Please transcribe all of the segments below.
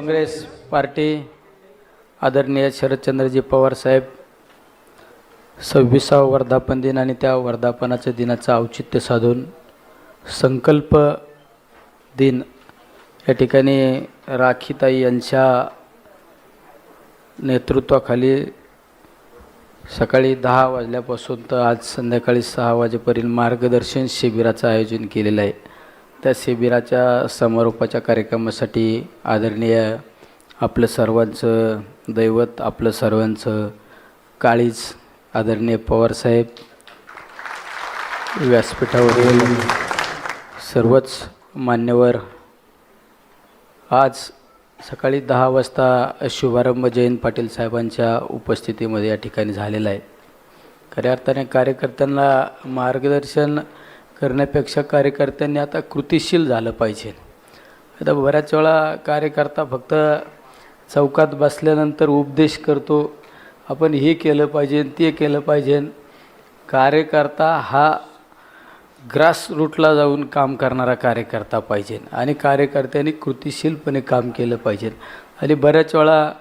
Congress party आदरणीय शरदचंद्रजी पवार साहेब सव्वीसावा वर्धापन दिन आणि त्या वर्धापनाच्या दिनाचं औचित्य साधून संकल्प दिन. या ठिकाणी राखीताई यांच्या नेतृत्वाखाली सकाळी दहा वाजल्यापासून तर आज संध्याकाळी सहा वाजेपर्यंत मार्गदर्शन शिबिराचं आयोजन केलेलं आहे. त्या शिबिराच्या समारोपाच्या कार्यक्रमासाठी आदरणीय आपलं सर्वांचं दैवत आपलं सर्वांचं काळीज आदरणीय पवारसाहेब व्यासपीठावरील सर्वच मान्यवर आज सकाळी दहा वाजता शुभारंभ जयंत पाटील साहेबांच्या उपस्थितीमध्ये या ठिकाणी झालेला आहे. खऱ्या अर्थाने कार्यकर्त्यांना मार्गदर्शन करण्यापेक्षा कार्यकर्त्यांनी आता कृतिशील झालं पाहिजे. आता बऱ्याच वेळा कार्यकर्ता फक्त चौकात बसल्यानंतर उपदेश करतो आपण हे केलं पाहिजे ते केलं पाहिजे. कार्यकर्ता हा ग्रास रूटला जाऊन काम करणारा कार्यकर्ता पाहिजे आणि कार्यकर्त्यांनी कृतिशीलपणे काम केलं पाहिजे. आणि बऱ्याच वेळा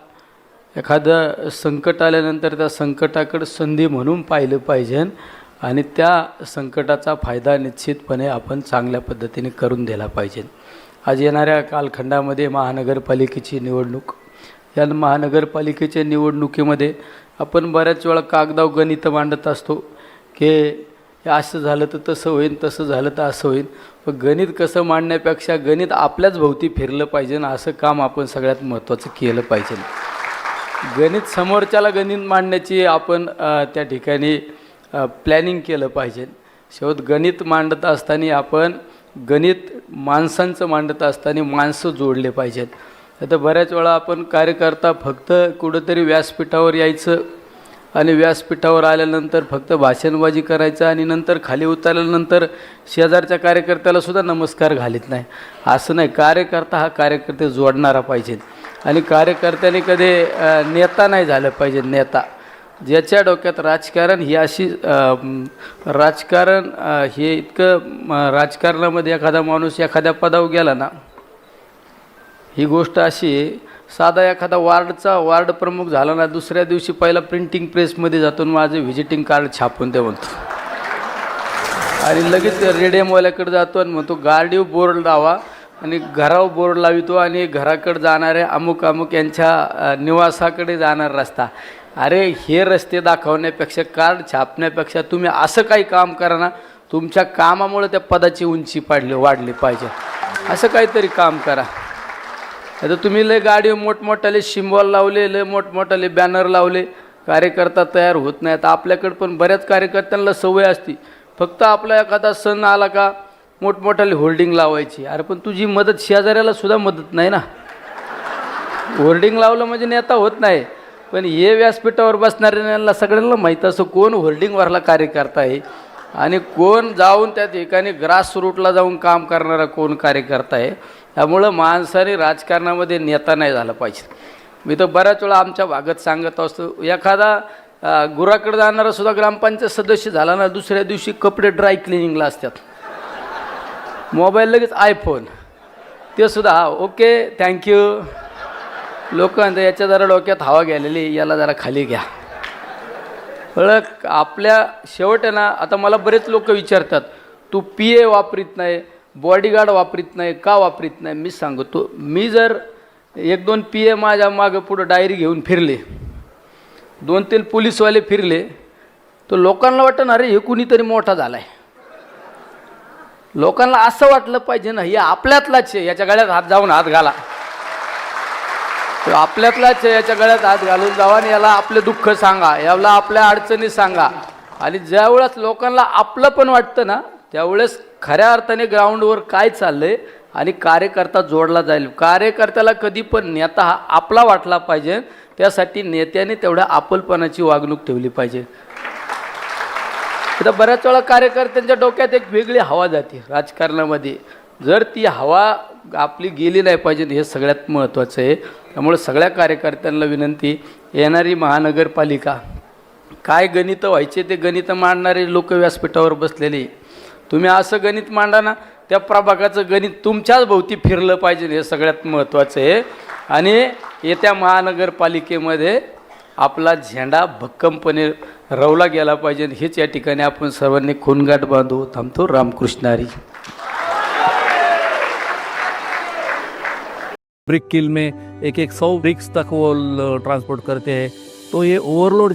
एखादं संकट आल्यानंतर त्या संकटाकडं संधी म्हणून पाहिलं पाहिजे. आणि त्या संकटाचा फायदा निश्चितपणे आपण चांगल्या पद्धतीने करून दिला पाहिजे. आज येणाऱ्या कालखंडामध्ये महानगरपालिकेची निवडणूक. या महानगरपालिकेच्या निवडणुकीमध्ये आपण बऱ्याच वेळा कागदाव गणित मांडत असतो की असं झालं तर तसं होईल तसं झालं तर असं होईल पण गणित कसं मांडण्यापेक्षा गणित आपल्याच भोवती फिरलं पाहिजे ना असं काम आपण सगळ्यात महत्त्वाचं केलं पाहिजे. गणित समोरच्याला गणित मांडण्याची आपण त्या ठिकाणी प्लॅनिंग केलं पाहिजे. शेवट गणित मांडत असताना आपण गणित माणसांचं मांडत असताना माणसं जोडले पाहिजेत. आता बऱ्याच वेळा आपण कार्यकर्ता फक्त कुठंतरी व्यासपीठावर यायचं आणि व्यासपीठावर आल्यानंतर फक्त भाषणबाजी करायचं आणि नंतर खाली उतरल्यानंतर शेजारच्या कार्यकर्त्याला सुद्धा नमस्कार घालीत नाही. असं नाही. कार्यकर्ता हा कार्यकर्ते जोडणारा पाहिजे. आणि कार्यकर्त्याने कधी नेता नाही झालं पाहिजे नेता. ज्याच्या डोक्यात राजकारण ही अशी राजकारण हे इतकं राजकारणामध्ये एखादा माणूस एखाद्या पदावर गेला ना ही गोष्ट अशी आहे साधा एखादा वार्डचा वार्ड प्रमुख झाला ना दुसऱ्या दिवशी पहिला प्रिंटिंग प्रेसमध्ये जातो आणि माझं व्हिजिटिंग कार्ड छापून ते म्हणतो. आणि लगेच रेडियमवाल्याकडे जातो आणि म्हणतो गाडीवर बोर्ड लावा आणि घरावर बोर्ड लावितो आणि घराकडे जाणाऱ्या अमुक अमुक यांच्या निवासाकडे जाणार रस्ता. अरे हे रस्ते दाखवण्यापेक्षा कार्ड छापण्यापेक्षा तुम्ही असं काही काम करा ना तुमच्या कामामुळे त्या पदाची उंची पाडली वाढली पाहिजे. असं काहीतरी काम करा. आता तुम्ही लय गाडी मोठमोठाले शिंबॉल लावले लय मोठमोठाले बॅनर लावले कार्यकर्ता तयार होत नाही. आता आपल्याकडे पण बऱ्याच कार्यकर्त्यांना सवय असती. फक्त आपला एखादा सण आला का मोठमोठाले होल्डिंग लावायची. अरे पण तुझी मदत शेजाऱ्याला सुद्धा मदत नाही ना. होर्डिंग लावलं म्हणजे नेता होत नाही. पण हे व्यासपीठावर बसणाऱ्यांना सगळ्यांना माहीत असं कोण होल्डिंगवरला कार्यकर्ता आहे? आणि कोण जाऊन त्या ठिकाणी ग्रास रूटला जाऊन काम करणारा कोण कार्यकर्ता आहे? त्यामुळं माणसाने राजकारणामध्ये नेता नाही झाला पाहिजे. मी तर बऱ्याच वेळा आमच्या भागात सांगत असतो एखादा गुराकडे जाणारा सुद्धा ग्रामपंचायत सदस्य झाला ना दुसऱ्या दिवशी कपडे ड्राय क्लिनिंगला असतात. मोबाईल लगेच आयफोन ते सुद्धा हा ओके थँक्यू लोक म्हणतात याच्या जरा डोक्यात हवा गेलेली याला जरा खाली घ्या. ओळख आपल्या शेवट ना आता मला बरेच लोक विचारतात तू पी ए वापरीत नाही बॉडीगार्ड वापरीत नाही का वापरीत नाही? मी सांगतो मी जर एक दोन पी ए माझ्या मागं पुढं डायरी घेऊन फिरले दोन तीन पोलीसवाले फिरले तर लोकांना वाटतं ना अरे हे कुणीतरी मोठा झाला आहे लोकांना असं वाटलं पाहिजे ना हे आपल्यातलाच आहे याच्या गळ्यात हात जाऊन हात घाला. आपल्यातलाच याच्या गळ्यात हात घालून जावा आणि याला आपले दुःख सांगा याला आपल्या अडचणी सांगा. आणि ज्यावेळेस लोकांना आपलं पण वाटतं ना त्यावेळेस खऱ्या अर्थाने ग्राउंडवर काय चाललंय आणि कार्यकर्ता जोडला जाईल. कार्यकर्त्याला कधी पण नेता हा आपला वाटला पाहिजे त्यासाठी नेत्याने तेवढ्या आपलपणाची वागणूक ठेवली पाहिजे. आता बऱ्याच वेळा कार्यकर्त्यांच्या डोक्यात एक वेगळी हवा जाते राजकारणामध्ये. जर ती हवा आपली गेली नाही पाहिजे हे सगळ्यात महत्त्वाचं आहे. त्यामुळे सगळ्या कार्यकर्त्यांना विनंती येणारी महानगरपालिका काय गणितं व्हायचे ते गणितं मांडणारे लोक व्यासपीठावर बसलेले. तुम्ही असं गणित मांडा ना त्या प्रभागाचं गणित तुमच्याच भोवती फिरलं पाहिजे हे सगळ्यात महत्त्वाचं आहे. आणि येत्या महानगरपालिकेमध्ये आपला झेंडा भक्कमपणे रवला गेला पाहिजे. हेच या ठिकाणी आपण सर्वांनी खूनगाठ बांधू थांबतो. रामकृष्णारी ब्रिक किल में एक एक सौ ब्रिक्स तक वो ट्रांसपोर्ट करते हैं। तो ये ओवरलोड